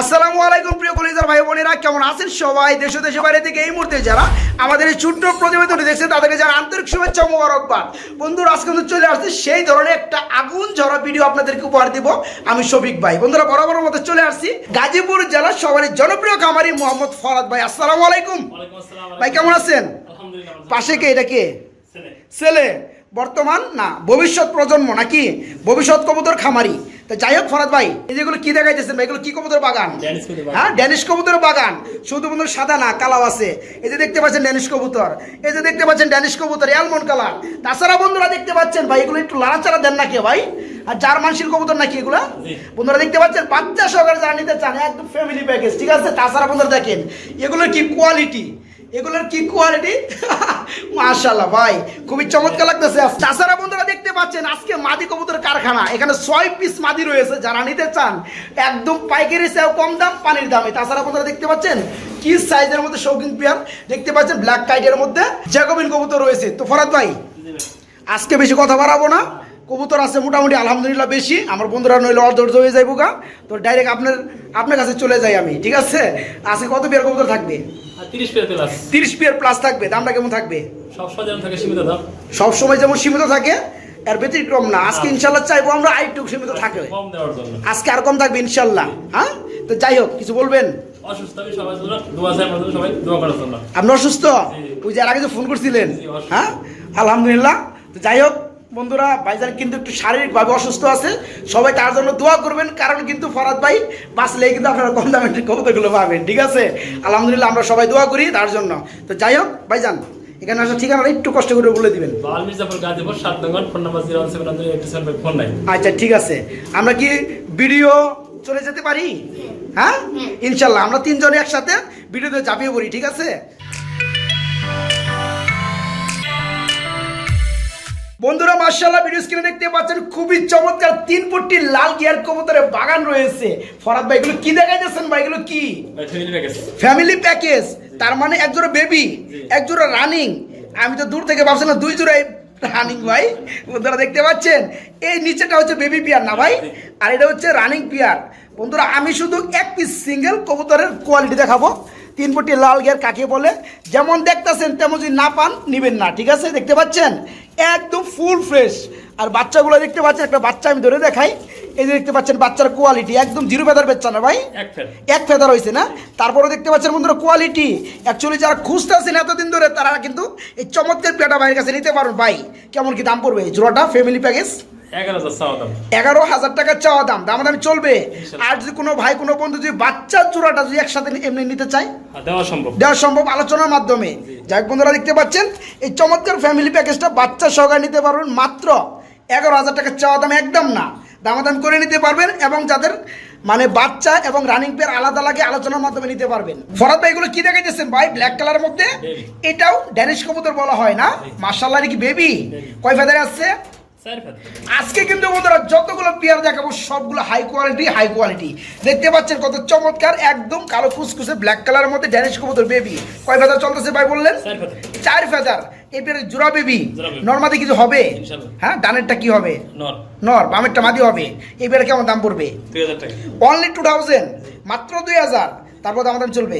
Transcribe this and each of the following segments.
আসসালামু আলাইকুম প্রিয় কলিজার ভাই বোনেরা কেমন আছেন সবাই? দেশ ও দেশের বাইরে থেকে এই মুহূর্তে যারা আমাদের এই ছোট্ট প্রতিবেদনটি দেখছেন তাদেরকে যারা আন্তরিক শুভেচ্ছা মোবারকবাদ। বন্ধুরা আজকে কিন্তু চলে আসছে সেই ধরনের একটা আগুন ঝরা ভিডিও আপনাদেরকে উপহার দিব আমি শফিক ভাই। বন্ধুরা বরাবর মতো চলে আসছি গাজীপুর জেলার সবারই জনপ্রিয় খামারি মোহাম্মদ ফরাদ ভাই। আসসালামু আলাইকুম। ভাই কেমন আছেন? পাশে কে? এটা কে। ছেলে। বর্তমান? না ভবিষ্যৎ প্রজন্ম নাকি? ভবিষ্যৎ কবুতর খামারি। তো যাই হোক ফরাদ ভাই এই যেগুলো কি দেখাইতেছেন ভাই? এগুলো কি কবুতর বাগান। হ্যাঁ ড্যানিশ কবুতর বাগান। শুধু বন্ধু সাদা না কালাও আছে। এই যে দেখতে পাচ্ছেন ড্যানিশ কবুতর। এই যে দেখতে পাচ্ছেন ড্যানিশ কবুতর অ্যালমন্ড কালার তাছাড়া বন্ধুরা দেখতে পাচ্ছেন ভাই এগুলো একটু লাড়াচাড়া দেন নাকি ভাই। আর জার্মান শিল কবুতর নাকি এগুলা? বন্ধুরা দেখতে পাচ্ছেন বাচ্চা সহকারে যারা নিতে চান একদম ফ্যামিলি প্যাকেজ ঠিক আছে? তাছাড়া বন্ধুরা দেখেন এগুলোর কি কোয়ালিটি এগুলোর কি কোয়ালিটি মাশাল্লাহ ভাই খুবই চমৎকার লাগতেছে। তাছাড়া বন্ধুরা দেখতে পাচ্ছেন আজকে মাদি কবুতর কারখানা। এখানে ছয় পিস মাদি রয়েছে যারা নিতে চান একদম পাইকারি সেও কম দাম পানির দামে। তাছাড়া বন্ধুরা দেখতে পাচ্ছেন কি সাইজের মধ্যে শৌখিন পেয়ার? দেখতে পাচ্ছেন ব্ল্যাক কাইটের মধ্যে জ্যাকোবিন কবুতর রয়েছে। তো ফরাত ভাই ভাই। আজকে বেশি কথা বাড়াবো না। কবুতর আছে মোটামুটি আলহামদুলিল্লাহ বেশি। আমার বন্ধুরা নইলে অধৈর্য হয়ে যাইব গা। তো ডাইরেক্ট আপনার আপনার কাছে চলে যাই আমি ঠিক আছে? আজকে কত পেয়ার কবুতর থাকবে? আর 30 পেয়ার প্লাস তিরিশ পেয়ার প্লাস থাকবে দামটা কেমন থাকবে? সব সময় যেমন সীমিত থাকে এর ব্যতিক্রম না। আজকে ইনশাল্লাহ চাইব আমরা আরেকটু সীমিত জন্য। আজকে আর কম থাকবে ইনশাল্লাহ হ্যাঁ? তো যাই হোক কিছু বলবেন? আপনি অসুস্থ? ওই যে আর আগে যে ফোন করছিলেন হ্যাঁ? আলহামদুলিল্লাহ। তো যাই হোক বন্ধুরা ভাইজান কিন্তু একটু শারীরিকভাবে অসুস্থ আছে। সবাই তার জন্য দোয়া করবেন কারণ কিন্তু ফরাদ ভাই বাঁচলে কিন্তু আপনারা কম দামের কবিতাগুলো পাবেন ঠিক আছে? আলহামদুলিল্লাহ আমরা সবাই দোয়া করি তার জন্য। তো যাই হোক ভাইজান এখানে আসার ঠিকানা একটু কষ্ট করে বলে দিবেন। আচ্ছা ঠিক আছে। আমরা কি ভিডিও চলে যেতে পারি? হ্যাঁ? ইনশাল্লাহ আমরা তিনজনে একসাথে ভিডিওতে চাপিয়ে পড়ি ঠিক আছে? মার্শাল্লাহ ভিডিও স্ক্রিনে দেখতে পাচ্ছেন খুবই চমৎকার তিন ফুটটি লাল গিয়ার কবুতরের বাগান রয়েছে। ফরাদ ভাই এগুলো কি দেখাইতেছেন ভাই? এগুলো কি? ফ্যামিলি প্যাকেজ তার মানে এক জোড়া বেবি। এক জোড়া রানিং আমি তো দূর থেকে ভাবছিলাম দুই জোড়াই রানিং ভাই। বন্ধুরা দেখতে পাচ্ছেন? এই নিচেটা হচ্ছে বেবি পিয়ার না ভাই? আর এটা হচ্ছে রানিং পিয়ার বন্ধুরা আমি শুধু এক পিস সিঙ্গেল কবুতরের কোয়ালিটি দেখাবো। তিন ফুটি লাল গিয়ার কাকে বলে? যেমন দেখতেছেন তেমন যদি না পান নিবেন না ঠিক আছে? দেখতে পাচ্ছেন? একদম ফুল ফ্রেশ আর বাচ্চাগুলো দেখতে পাচ্ছেন একটা বাচ্চা আমি ধরে দেখাই। এই যে দেখতে পাচ্ছেন বাচ্চার কোয়ালিটি একদম জিরো বেদার বেচ্চা না ভাই? এক ফেদার হয়েছে না? তারপরে দেখতে পাচ্ছেন বন্ধুরা কোয়ালিটি অ্যাকচুয়ালি যারা খুঁজতেছেন এতদিন ধরে তারা কিন্তু এই চমৎকার পেটা ভাইয়ের কাছে নিতে পারুন। ভাই কেমন কি দাম পড়বে? এই জোড়াটা ফ্যামিলি প্যাকেজ এগারো হাজার টাকা চাওয়া দাম দাম দামি চলবে। আর যদি কোনো ভাই কোনো বন্ধু যদি বাচ্চার জোড়াটা যদি একসাথে এমনি নিতে চায় দেওয়া সম্ভব। দেওয়া সম্ভব আলোচনার মাধ্যমে। যাই বন্ধুরা দেখতে পাচ্ছেন এই চমৎকার ফ্যামিলি প্যাকেজটা বাচ্চা সহকারে নিতে পারবেন মাত্র এগারো হাজার টাকা চাওয়া দাম একদম না। দামাদাম করে নিতে পারবেন এবং যাদের মানে বাচ্চা এবং রানিং পেয়ার আলাদা লাগে আলোচনার মাধ্যমে নিতে পারবেন। ফরাদ ভাই এগুলো কি দেখাইতেছেন ভাই? ব্ল্যাক কালারের মধ্যে? এটাও ড্যানিশ কবুতর বলা হয় না। মার্শাল্লাহ কি বেবি কয় ফেদারে আসছে? আজকে কিন্তু বন্ধুরা যতগুলো পেয়ার দেখাবো সবগুলো হাই কোয়ালিটি হাই কোয়ালিটি দেখতে পাচ্ছেন কত চমৎকার একদম কালো কুসকুসে ব্ল্যাক কালারের মধ্যে ড্যানিশ কবুতর বেবি কয় ফেদার চলতেছে ভাই বললেন? চার ফেদার এই পেয়ারে জোড়া বেবি। নর্মাদি কিছু হবে? হ্যাঁ ডানেরটা কি হবে? নর। বামেরটা মাদি হবে। এই পেয়ারে কেমন দাম পড়বে? অনলি টু থাউজেন্ড মাত্র দুই হাজার। তারপর দাম দাম চলবে।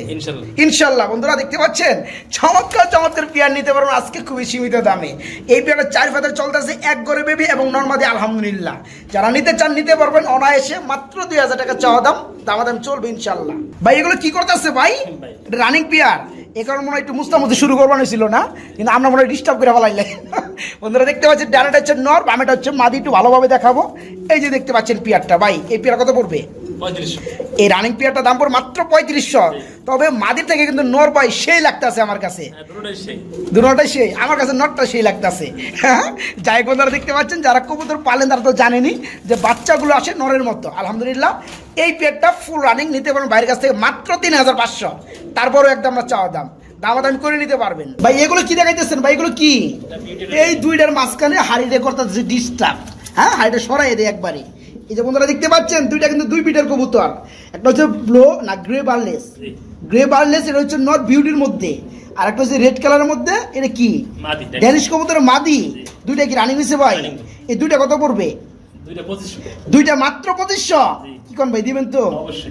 ইনশাল্লাহ। বন্ধুরা দেখতে পাচ্ছেন? চমৎকার চমৎকার পেয়ার নিতে পারবেন আজকে খুবই সীমিত দামে। এই পেয়ারটা চার ফাদার চলতেছে এক গড়ে বেবি এবং নর্মাদি আলহামদুলিল্লাহ। যারা নিতে চান নিতে পারবেন অনায়াসে মাত্র দুই হাজার টাকা চাওয়া দাম। দাম চলবে ইনশাল্লাহ। ভাই এগুলো কি করতেছে ভাই। রানিং পেয়ার এ কারণে মনে হয় একটু মুস্তামুস্তি শুরু করবানো ছিল না? কিন্তু আমরা মনে হয় ডিস্টার্ব করে ফেলাইলে। বন্ধুরা দেখতে পাচ্ছেন ডানাটা হচ্ছে নর বামেটা হচ্ছে মাদি একটু ভালোভাবে দেখাবো। এই যে দেখতে পাচ্ছেন পেয়ারটা ভাই এই পেয়ার কত পড়বে? এই রানিং পেয়ারটা দাম পড়ে মাত্র পঁয়ত্রিশশো। তবে মাদির থেকে কিন্তু নর পাই সেই লাগতেছে আমার কাছে। হ্যাঁ দুটাই সেই। আমার কাছে নটটা সেই লাগতেছে যাই বন্ধুরা দেখতে পাচ্ছেন যারা কবুতর পালেন তারা তো জানেনি যে বাচ্চাগুলো আসে নরের মতো। আলহামদুলিল্লাহ এই পেয়ারটা ফুল রানিং নিতে পারেন বাইরের কাছ থেকে মাত্র তিন হাজার পাঁচশো। তারপরেও একদম আমার চাওয়া দাম। দামাদামি করে নিতে পারবেন। ভাই এগুলো কি দেখাইতেছেন? ভাই এগুলো কি? এই দুইটার মাঝখানে হাড়িতে করতেছে ডিস্টার্ব হ্যাঁ হাড়িটা সরাই দেয় একবারে। এই যে বন্ধুরা দেখতে পাচ্ছেন দুইটা কিন্তু দুই পিটের কবুতর। একটা হচ্ছে ব্লো না গ্রে বার্লেস গ্রে বার্লেস এটা হচ্ছে নট বিউটির মধ্যে। আর একটা হচ্ছে রেড কালারের মধ্যে এটা কি? মাদি ড্যানিশ কবুতরের মাদি। দুইটা কি রানিং হয়েছে ভাই? এই দুইটা কত পড়বে? দুইটা মাত্র পঁচিশশো কি কোন ভাই দিবেন তো?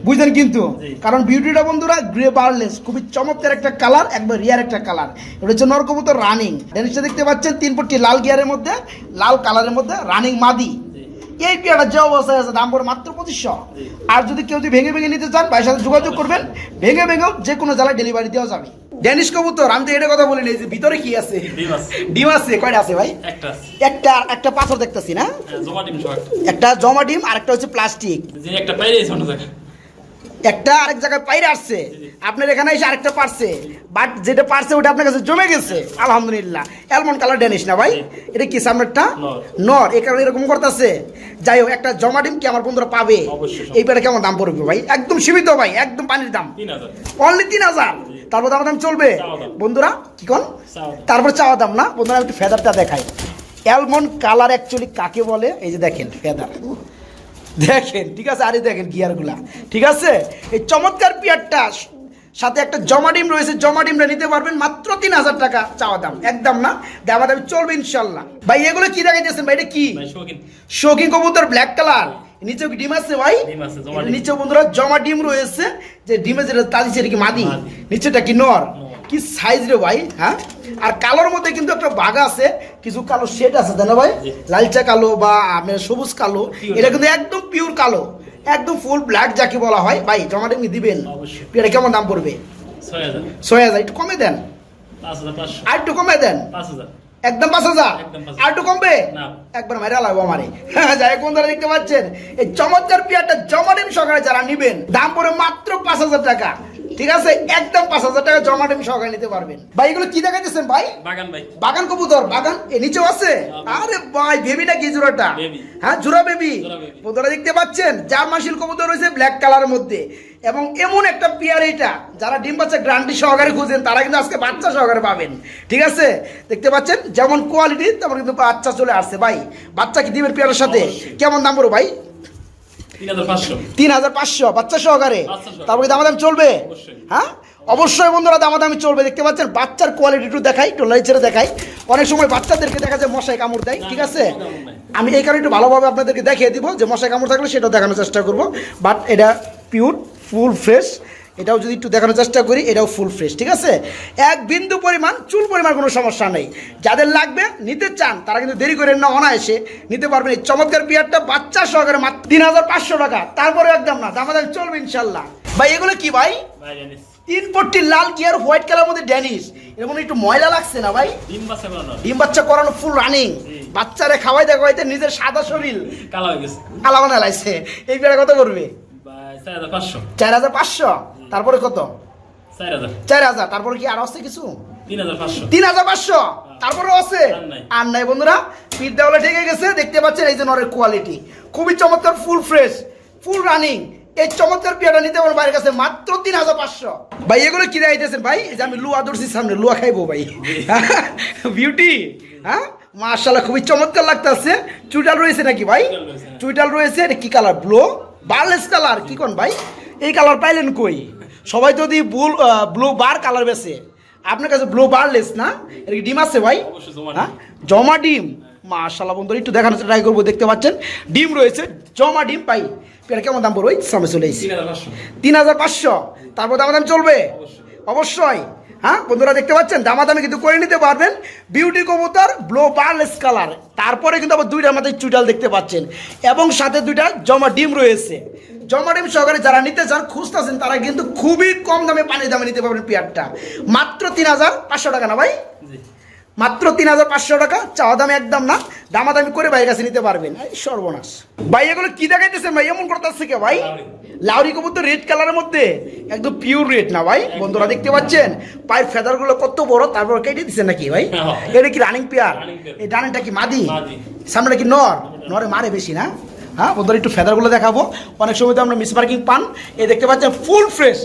বুঝলেন কিন্তু? কারণ বিউটিটা বন্ধুরা গ্রে বার্লেস খুবই চমৎকার একটা কালার একবার রিয়ার একটা কালার এটা হচ্ছে রানিং ডেনিসটা দেখতে পাচ্ছেন তিন পট্টি লাল গিয়ারের মধ্যে লাল কালারের মধ্যে রানিং মাদি। এই পেয়ারটা যে অবস্থায় আছে দাম পড়ে মাত্র পঁচিশশো আর যদি কেউ যদি ভেঙে ভেঙে নিতে চান ভাইয়ের সাথে যোগাযোগ করবেন। ভেঙে ভেঙেও যে কোনো জেলায় ডেলিভারি দেওয়া যাবে। ড্যানিশ কবুতর আমি তো এটা কথা বলি যে ভিতরে কি আছে? ডিম আছে। ডিম আছে কয়টা আছে ভাই? একটা আছে। একটা একটা পাথর দেখতেছি না? হ্যাঁ, জমা ডিম সহ একটা। জমা ডিম আর একটা হচ্ছে প্লাস্টিক। যে একটা পাইরে অন্য জায়গায়। একটা আরেক জায়গায় পাইরে আসছে। আপনার এখানে এসে আরেকটা পারছে। বাট যেটা পারছে ওটা আপনার কাছে জমে গেছে। আলহামদুলিল্লাহ। অ্যালমন কালার ড্যানিশ না ভাই? এটা কি সামনেরটা? নর। নর। এই কারণে এরকম করতেছে। যাই হোক একটা জমা ডিম কি আমার বন্ধুরা পাবে। এই কেমন দাম পড়বে ভাই? একদম সীমিত ভাই একদম পানির দাম। অনলি তিন হাজার। তারপর দাম দাম চলবে? বন্ধুরা কি কোন? তারপর চাওয়া দাম না? বন্ধুরা একটু ফেদারটা দেখাই। অ্যালমন্ড কালার অ্যাকচুয়ালি কাকে বলে? এই যে দেখেন ফেদার। দেখেন ঠিক আছে? আরে দেখেন গিয়ারগুলা ঠিক আছে? এই চমৎকার পিয়ারটা সাথে একটা জমা ডিম রয়েছে জমা ডিমটা নিতে পারবেন মাত্র তিন হাজার টাকা চাওয়া দাম একদম না? দেওয়া দামি চলবে ইনশাল্লাহ। ভাই এগুলো কি দেখাইতেছেন? ভাই এটা কি? শৌখিন। কবুতর ব্ল্যাক কালার নিচেও কি ডিম আছে ভাই। নিচে বন্ধুরা জমা ডিম রয়েছে। যে ডিমে যেটা তাজি সেটা কি মাদি। নিচেটা কি নর। কি সাইজ রে ভাই হ্যাঁ? আর কালোর মধ্যে কিন্তু একটা বাঘ আছে কিছু কালো শেড আছে তাই না ভাই? লালচা কালো বা আপনার সবুজ কালো। এটা কিন্তু একদম পিওর কালো। একদম ফুল ব্ল্যাক যাকে বলা হয়। ভাই জমা ডিম দিবেন। এটা কেমন দাম পড়বে? ছয় হাজার। একটু কমে দেন। আর একটু কমে দেন। একদম পাঁচ হাজার? আর একটু কমবে? একবার মাইরা লাগবো আমারে। যাই কোন বন্ধুরা দেখতে পাচ্ছেন? এই চমৎকার পিয়ারটা জমাডিম সহকারে যারা নিবেন দাম পড়ে মাত্র পাঁচ হাজার টাকা। ঠিক আছে একদম পাঁচ হাজার টাকা জমাডিম সহকারে নিতে পারবেন। ভাই এগুলো কি দেখাইতেছেন ভাই? বাগান ভাই। বাগান কবুতর বাগান? এ নিচেও আছে? আরে ভাই বেবি নাকি জোড়াটা? Baby। হ্যাঁ জোড়া বেবি। বন্ধুরা দেখতে পাচ্ছেন? জার্মাশিল কবুতর রয়েছে ব্ল্যাক কালারের মধ্যে। এবং এমন একটা পেয়ার এটা যারা ডিম বাচ্চা গ্রান্টি সহকারে খুঁজেন তারা কিন্তু আজকে বাচ্চা সহকারে পাবেন। ঠিক আছে? দেখতে পাচ্ছেন? যেমন কোয়ালিটি তেমন কিন্তু বাচ্চা চলে আসছে। ভাই বাচ্চা কি দিবেন পেয়ারের সাথে? কেমন দাম পড়ো ভাই? তিন হাজার পাঁচশো। বাচ্চা সহকারে? তারপর দামা দাম চলবে। হ্যাঁ? অবশ্যই বন্ধুরা দামাদামি চলবে। দেখতে পাচ্ছেন বাচ্চার কোয়ালিটি একটু দেখাই একটু ছেড়ে দেখাই। অনেক সময় বাচ্চাদেরকে দেখা যায় মশাই কামড় দেয় ঠিক আছে। আমি এই কারণে একটু ভালোভাবে আপনাদেরকে দেখিয়ে দিব যে মশাই কামড় থাকলে সেটা দেখানোর চেষ্টা করব। বাট এটা পিওর ফুল ফ্রেশ এটাও যদি একটু দেখানোর চেষ্টা করি এটাও ফুল ফ্রেশ ঠিক আছে? এক বিন্দু পরিমাণ চুল পরিমাণ কোনো সমস্যা নেই। যাদের লাগবে নিতে চান তারা কিন্তু দেরি করেন না অনায়াসে। নিতে পারবেন এই চমৎকার বিয়ারটা বাচ্চা সহকারে মাত্র তিন হাজার পাঁচশো টাকা। তারপরে একদম না দামাদাম চলবে ইনশাল্লাহ ভাই এগুলো কি ভাই? তিন পট্টি লাল গিয়ার হোয়াইট কালার মধ্যে ড্যানিশ এর মধ্যে একটু ময়লা লাগছে না ভাই? ডিম বাচ্চা করানো। Full running. বাচ্চারে খাওয়াই দেখাইতে নিজের সাদা শরীর। কালা হয়ে গেছে। কালা এই পেয়ারা কত করবে চার হাজার পাঁচশো? তারপরে কত? চার হাজার। তারপরে কি আর আছে কিছু? তিন হাজার পাঁচশো। তিন হাজার পাঁচশো। তারপরে আছে? আর নাই। বন্ধুরা পিঠ দেওয়ালে ঠেকে গেছে দেখতে পাচ্ছেন এই যে নরের কোয়ালিটি খুবই চমৎকার ফুল ফ্রেশ ফুল রানিং এই চমৎকার পিয়াটা নিতে পারেন বাইরের কাছে মাত্র তিন হাজার পাঁচশো। ভাই এগুলো ভাই এই যে আমি লুয়া ধরছি সামনে লুয়া খাইবো ভাই। বিউটি হ্যাঁ? মার্শাল্লাহ খুবই চমৎকার লাগতেছে। চুইটাল রয়েছে নাকি ভাই? চুইটাল রয়েছে, হ্যাঁ। চুইটাল রয়েছে এটা কি কালার ব্লু বার্লেস কালার কি কোন ভাই? এই কালার পাইলেন কই? সবাই তো the blue blue bar colour বেছে আপনার কাছে ব্লু বার লেস না? এটা কি ডিম আছে ভাই? জমা ডিম। হ্যাঁ জমা ডিম। মাশাল্লাহ বন্ধুরা একটু দেখানোর ট্রাই করব দেখতে পাচ্ছেন? ডিম রয়েছে জমা ডিম পাই। এর কেমন দাম পড়বে ওই সামনে চলে এসেছি। তিন হাজার পাঁচশো। তারপর দাম দাম চলবে অবশ্যই। হ্যাঁ? বন্ধুরা দেখতে পাচ্ছেন? দামাদামি কিন্তু করে নিতে পারবেন। বিউটি কবুতর ব্লো বার্লেস কালার তারপরে কিন্তু আবার দুইটা আমাদের চুটাল দেখতে পাচ্ছেন। এবং সাথে দুইটা জমা ডিম রয়েছে। জমা ডিম সহকারে যারা নিতে চান, খুঁজতেছেন, তারা কিন্তু খুবই কম দামে পানির দামে নিতে পারবেন পেয়ারটা। মাত্র তিন হাজার পাঁচশো টাকা না ভাই? মাত্র তিন হাজার পাঁচশো টাকা চাওয়া দামে একদম না দামাদামি করে ভাইয়ের কাছে নিতে পারবেন। সর্বনাশ। ভাই এগুলো কি দেখাইতেছেন ভাই? এমন করতেছে কে ভাই? লাউরি। কবুতর রেড কালারের মধ্যে একদম পিওর রেড না ভাই? বন্ধুরা দেখতে পাচ্ছেন? পায়ের ফেদারগুলো কত বড় তারপর কেটে দিচ্ছেন নাকি ভাই? হ্যাঁ। এটা কি রানিং পেয়ার এই ডানিংটা কি মাদি? সামনে কি নর? নরে মারে বেশি না? হ্যাঁ বন্ধুরা একটু ফেদারগুলো দেখাবো। অনেক সময় তো আমরা মিস মার্কিং পান। এই দেখতে পাচ্ছেন ফুল ফ্রেশ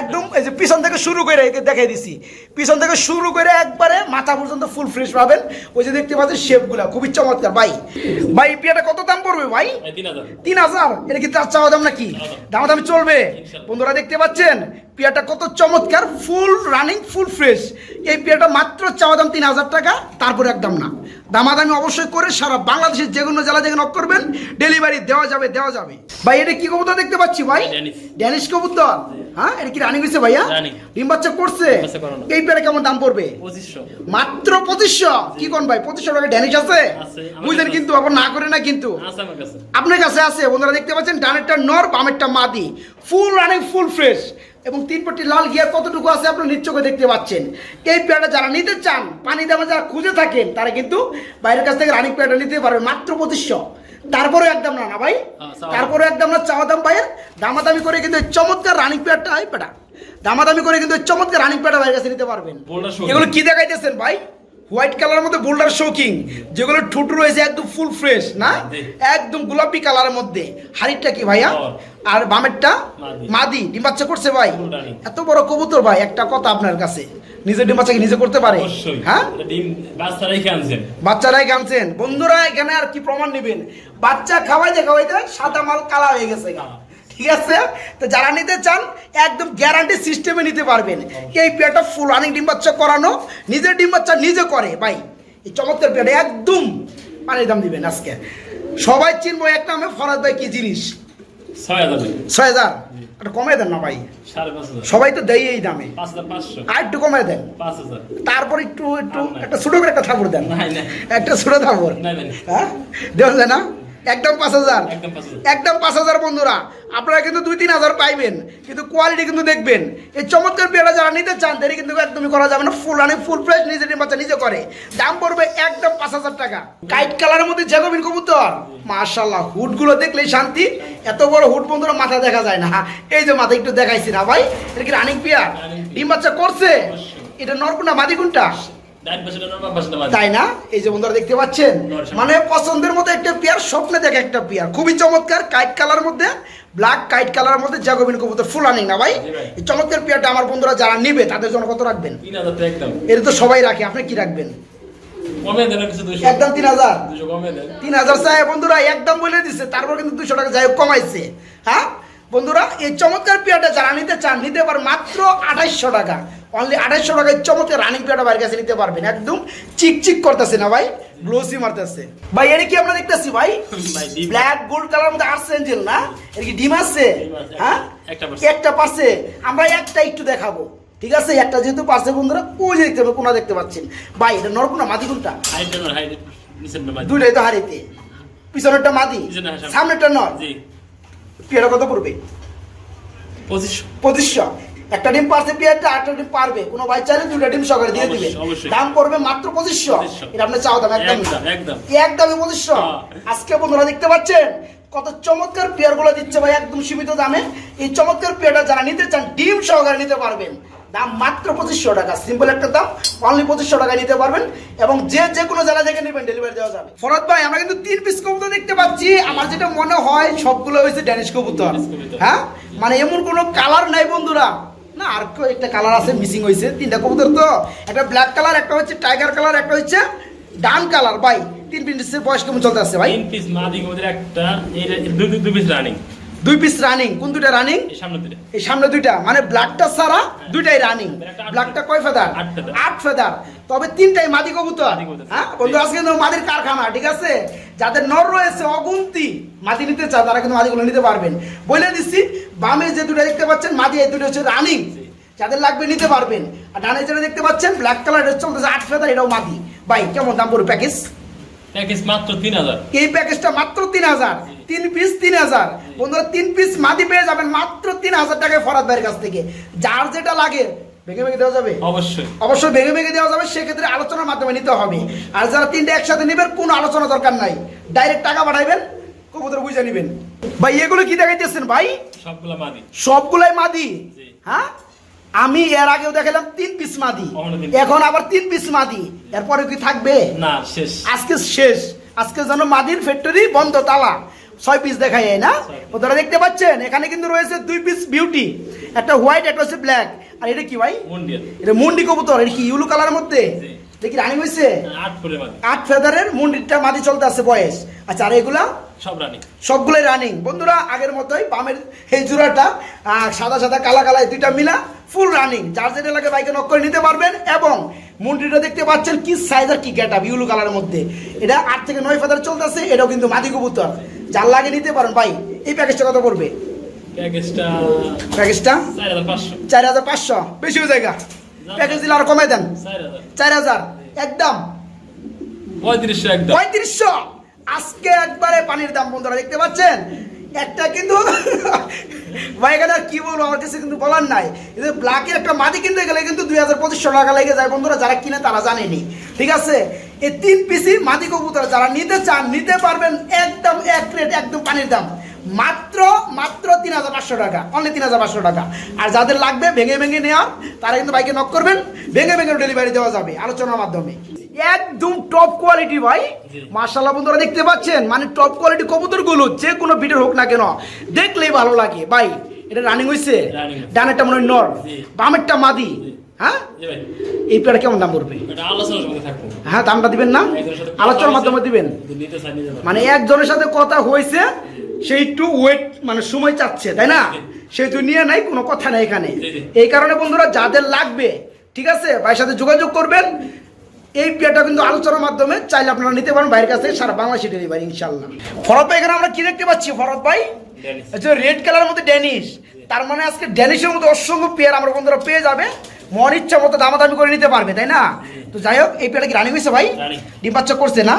একদম এই যে পিছন থেকে শুরু করে একে দেখাই দিছি। পিছন থেকে শুরু করে একবারে মাথা পর্যন্ত ফুল ফ্রেশ পাবেন। ওই যে দেখতে পাচ্ছেন শেপগুলো খুবই চমৎকার। ভাই ভাই পিয়াটা কত দাম পড়বে ভাই? তিন হাজার। এটা কি চার চাওয়া দাম নাকি? দাম। দাম চলবে। বন্ধুরা দেখতে পাচ্ছেন পেয়ারটা কত চমৎকার ফুল রানিং ফুল ফ্রেশ এই পেয়ারটা মাত্র চাওয়া দাম তিন হাজার টাকা তারপরে একদম না। দামাদামি অবশ্যই করে সারা বাংলাদেশের যে কোনো জেলা যেখানে নক করবেন ডেলিভারি দেওয়া যাবে দেওয়া যাবে। ভাই এটা কি কবুতর দেখতে পাচ্ছি ভাই? ড্যানিশ। কবুতর। হ্যাঁ এটা কি রানিং হয়েছে ভাইয়া। ডিম বাচ্চা করছে? এই পেয়ারে কেমন দাম পড়বে? মাত্র পঁচিশশো? কি কোন ভাই পঁচিশশো টাকা ড্যানিশ আছে? বুঝলেন কিন্তু আবার না করে না কিন্তু। আপনার কাছে আছে বন্ধুরা দেখতে পাচ্ছেন ডানেরটা নর বামেরটা মাদি। ফুল রানিং ফুল ফ্রেশ এবং তিন পট্টি লাল গিয়ার কতটুকু আছে আপনার নিশ্চয় দেখতে পাচ্ছেন। এই পেয়ারটা যারা নিতে চান পানি দামে যারা খুঁজে থাকেন তারা কিন্তু বাইরের কাছ থেকে রানিং পেয়ারটা নিতে পারবে মাত্র পঁচিশশো। তারপরে একদম না না ভাই? হ্যাঁ, তারপরে একদম না চাওয়া দাম ভাইয়ের? দামাদামি করে কিন্তু চমৎকার রানিং পেয়ারটা হয় পেটা দামাদামি করে কিন্তু চমৎকার রানিং পেয়ারটা বাইরের কাছে নিতে পারবেন। এগুলো কি দেখাইতেছেন ভাই? হোয়াইট কালারের মধ্যে বোল্ডার শোকিং যেগুলো ঠুট রয়েছে একদম ফুল ফ্রেশ না? একদম গোলাপি কালারের মধ্যে। হাড়িটা কি ভাইয়া? আর বামেরটা? মাদি। ডিম বাচ্চা করছে ভাই? এত বড় কবুতর ভাই একটা কথা আপনার কাছে। নিজের ডিম বাচ্চাকে নিজে করতে পারে? হ্যাঁ? বাচ্চা বাচ্চারাই কামছেন বন্ধুরা এখানে আর কি প্রমাণ নেবেন? বাচ্চা খাওয়াইতে খাওয়াইতে সাদা মাল কালা হয়ে গেছে গা। ঠিক আছে? তো যারা নিতে চান একদম গ্যারান্টি সিস্টেমে নিতে পারবেন। এই পেয়ারটা ফুল রানিং ডিম বাচ্চা করানো। নিজের ডিম বাচ্চা নিজে করে ভাই। এই চমৎকার পেয়ারটা একদম পানির দাম দিবেন আজকে। সবাই চিনবো এক নামে ফরাদ ভাই কি জিনিস? ছয় হাজার একটা কমে দেন না ভাই। সবাই তো দেয় এই দামে। আর একটু কমে দেন। তারপর একটু একটু একটা ছোট করে একটা থাপড় দেন। একটা ছোট থাপড় নাই। হ্যাঁ? দেওয়া যায় না? একদম পাঁচ হাজার। একদম পাঁচ হাজার। বন্ধুরা। আপনারা কিন্তু দুই তিন হাজার পাইবেন কিন্তু কোয়ালিটি কিন্তু দেখবেন। এই চমৎকার পেয়ারা যারা নিতে চান দেরি কিন্তু একদমই করা যাবে না। ফুল রানি ফুল প্রাইস নিজে বাচ্চা নিজে করে। দাম পড়বে একদম পাঁচ হাজার টাকা। কাইট কালারের মধ্যে জেগোবিন কবুতর। মাশাল্লাহ হুডগুলো দেখলেই শান্তি। এত বড় হুড বন্ধুরা মাথা দেখা যায় না। এই যে মাথা একটু দেখাইছি না ভাই। এটা কি রানিং পেয়ার ডিম বাচ্চা করছে? এটা নরকুন্ডা মাদি কোনটা? তাই না? এই যে বন্ধুরা দেখতে পাচ্ছেন? মানে পছন্দের মতো একটা পেয়ার স্বপ্নে দেখে একটা পেয়ার। খুবই চমৎকার কাইট কালার মধ্যে ব্ল্যাক কাইট কালার মধ্যে জাগোবিন কবুতর ফুল আনিং না ভাই? এই চমৎকার পেয়ারটা আমার বন্ধুরা যারা নিবে তাদের জন্য কত রাখবেন? এটা তো সবাই রাখে আপনি কি রাখবেন? একদম তিন হাজার। তিন হাজার চাই বন্ধুরা একদম বলে দিচ্ছে তারপর কিন্তু দুশো টাকা যাই হোক কমাইছে। হ্যাঁ? বন্ধুরা এই চমৎকার পেয়ারটা যারা নিতে চান নিতে পারেন মাত্র আঠাইশশো টাকা। অনলি আঠাইশশো টাকায় চমৎকার রানিং পেয়ারটা বাড়ির কাছে নিতে পারবেন। একদম চিক চিক করতেছে না ভাই গ্লোসি মারতেছে। ভাই এটা কি আমরা দেখতেছি ভাই? ব্ল্যাক গোল্ড কালার মধ্যে আর্টস এঞ্জেল না? এর কি ডিম আছে? হ্যাঁ? একটা পাশে আমরা একটা একটু দেখাবো। ঠিক আছে? একটা যেহেতু পাশে বন্ধুরা ওই যে দেখতে কোনা দেখতে পাচ্ছেন? ভাই এটা নরকুনা মাদি কোনটা। দুইটাই তো হারিতে পিছনেরটা মাদি। সামনেরটা নর পেয়ারা কত পড়বে পঁচিশশো পঁচিশশো একটা ডিম পারছে আটটা ডিম পারবে। কোনো ভাই চাইলে দুটা ডিম সকালে দিয়ে দিবে। দাম পড়বে মাত্র পঁচিশশো এটা আপনি চাও দাম একদম। একদমই পঁচিশশো হ্যাঁ। আজকে বন্ধুরা দেখতে পাচ্ছেন কত চমৎকার পেয়ারগুলো দিচ্ছে ভাই একদম সীমিত দামে। এই চমৎকার পেয়ারটা যারা নিতে চান ডিম সহকারে নিতে পারবেন। দাম মাত্র পঁচিশশো টাকা। সিম্পল একটা দাম অনলি পঁচিশশো টাকায় নিতে পারবেন এবং যে যে কোনো জায়গা থেকে নেবেন ডেলিভারি দেওয়া যাবে। ফরত ভাই আমরা কিন্তু তিন পিস কবুতর দেখতে পাচ্ছি। আমার যেটা মনে হয় সবগুলো হয়েছে ড্যানিশ কবুতর। হ্যাঁ? মানে এমন কোনো কালার নাই বন্ধুরা। না আর কেউ একটা কালার আছে মিসিং হয়েছে। তিনটা কবুতর তো। একটা ব্ল্যাক কালার একটা হচ্ছে টাইগার কালার একটা হচ্ছে ডান কালার ভাই তিন পিসের বয়স কেমন চলতে আসছে ভাই? তিন পিস মাদি কবুতর একটা দুই পিস রানিং দুই পিস রানিং কোন দুইটা রানিং এই সামনে দুইটা। মানে ব্ল্যাকটা সারা দুইটাই রানিং ব্ল্যাকটা কয় ফেদার? আট ফেদার। তবে তিনটাই মাদি কবুতর। হ্যাঁ? বন্ধু আজকে কিন্তু মাদির কারখানা ঠিক আছে? যাদের নর রয়েছে অগুন্তি মাদি নিতে চায় তারা কিন্তু মাদিগুলো নিতে পারবেন। বলে দিচ্ছি বামে যে দুটো দেখতে পাচ্ছেন মাদি এই দুটো হচ্ছে রানিং যাদের লাগবে নিতে পারবেন। আর ডানে যেটা দেখতে পাচ্ছেন ব্ল্যাক কালার চলতেছে আট ফেদার এটাও মাদি। ভাই কেমন দাম পড়বে প্যাকেজ প্যাকেজ মাত্র তিন হাজার। এই প্যাকেজটা মাত্র তিন হাজার। তিন পিস তিন হাজার। বন্ধুরা তিন পিস মাদি পেয়ে যাবেন মাত্র তিন হাজার টাকায় ফরাদ ভাইয়ের কাছ থেকে। যার যেটা লাগে ভেঙে ভেঙে দেওয়া যাবে? অবশ্যই। অবশ্যই ভেঙে ভেঙে দেওয়া যাবে সেক্ষেত্রে আলোচনার মাধ্যমে নিতে হবে। আর যারা তিনটে একসাথে নেবেন কোনো আলোচনা দরকার নাই। ডাইরেক্ট টাকা পাঠাইবেন কবুতর বুঝে নেবেন। ভাই এগুলো কি দেখাইতেছেন ভাই? সবগুলা মাদি। সবগুলাই মাদি? হ্যাঁ? আমি এর আগেও দেখালাম তিন পিস মাদি। এখন আবার তিন পিস মাদি। এরপরে কি থাকবে? না শেষ। আজকে শেষ। আজকে যেন মাদির ফ্যাক্টরি বন্ধ তালা। ছয় পিস দেখা যায় না? ওরা দেখতে পাচ্ছেন? এখানে কিন্তু রয়েছে দুই পিস বিউটি একটা হোয়াইট একটা হচ্ছে ব্ল্যাক আর এটা কি ভাই? এটা মুন্ডি কবুতর। এটা কি ইউলু কালারের মধ্যে। দেখি রানিং হয়েছে আট ফেদারের মুন্ডিরটা মাটি চলতে আছে বয়স। আচ্ছা আর এগুলা? সব রানি। সবগুলোই রানিং। বন্ধুরা আগের মতোই বামের এই জোড়াটা সাদা সাদা কালা কালা দুইটা মিলা ফুল রানিং। যার যেটা লাগে বাইকে নক করে নিতে পারবেন এবং মুন্ডিটা দেখতে পাচ্ছেন কি সাইজ আর কি গেট আপ ইউলু কালারের মধ্যে। এটা আট থেকে নয় ফেদার চলতেছে এটাও কিন্তু মাদি কবুতর। যার লাগে নিতে পারেন ভাই এই প্যাকেজটা কত পড়বে? প্যাকেজটা প্যাকেজটা চার হাজার পাঁচশো। চার হাজার পাঁচশো। বেশি হয়ে জায়গা। প্যাকেজ দিলে আর কমাই দেন। চার হাজার। একদম। পঁয়ত্রিশশো একদম। পঁয়ত্রিশশো। আজকে একবারে পানির দাম বন্ধুরা দেখতে পাচ্ছেন? একটা কিন্তু ভাই এখানে আর কি বলব আমার কাছে কিন্তু বলার নাই। কিন্তু ব্ল্যাকের একটা মাদি কিনতে গেলে কিন্তু দুই হাজার পঁচিশশো টাকা লেগে যায় বন্ধুরা যারা কিনে তারা জানেনি। ঠিক আছে? এই তিন পিসি মাদি কবুতর যারা নিতে চান নিতে পারবেন একদম এক রেট একদম পানির দাম। মাত্র মাত্র তিন হাজার পাঁচশো টাকা অনলি তিন হাজার পাঁচশো টাকা। আর যাদের লাগবে ভেঙে ভেঙে নেওয়ার তারা কিন্তু বাইকে নক করবেন ভেঙে ভেঙে ডেলিভারি দেওয়া যাবে আলোচনার মাধ্যমে। একদম টপ কোয়ালিটি ভাই। মার্শাল্লাহ বন্ধুরা দেখতে পাচ্ছেন? মানে টপ কোয়ালিটি কবুতরগুলো যে কোনো ভিডিও হোক না কেন দেখলেই ভালো লাগে। ভাই এটা রানিং হয়েছে। ডানেরটা মনে হয় নর। বামেরটা মাদি। হ্যাঁ? এই পেয়ারা কেমন দাম পড়বে? হ্যাঁ দামটা দিবেন না? আলোচনার মাধ্যমে দিবেন। মানে একজনের সাথে কথা হয়েছে সেই একটু ওয়েট মানে সময় চাচ্ছে তাই না? তুই নিয়ে নাই কোনো কথা নেই এখানে। এই কারণে বন্ধুরা যাদের লাগবে ঠিক আছে ভাইয়ের সাথে যোগাযোগ করবেন। এই পেয়ারটা কিন্তু আলোচনার মাধ্যমে চাইলে আপনারা নিতে পারেন বাইরের কাছে সারা বাংলাদেশে ডেলিভারি ইনশাল্লাহ ফরত ভাই এখানে আমরা কি দেখতে পাচ্ছি ফরত ভাই? রেড কালারের মধ্যে ড্যানিশ তার মানে আজকে ড্যানিশের মধ্যে অসংখ্য পেয়ার আমরা বন্ধুরা পেয়ে যাবে। মন ইচ্ছা মতো দামাদামি করে নিতে পারবে তাই না? তো যাই হোক এই পেয়ারটা কি রানিং হয়েছে ভাই? Running। ডিম বাচ্চা করছে না।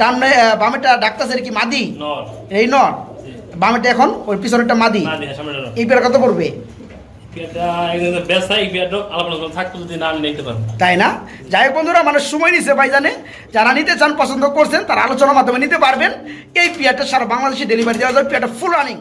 ডান বামেটা ডাক্তার কি মাদি? এই জি। বামেটা এখন ওই পিছনেরটা মাদি। নর এই পেয়ার কত পড়বে? তাই না? যাই হোক বন্ধুরা মানে সময় নিছে ভাই জানে যারা নিতে চান পছন্দ করছেন তারা আলোচনার মাধ্যমে নিতে পারবেন। এই পিয়ারটা সারা বাংলাদেশে ডেলিভারি দেওয়া যাবে পিয়ারটা ফুল রানিং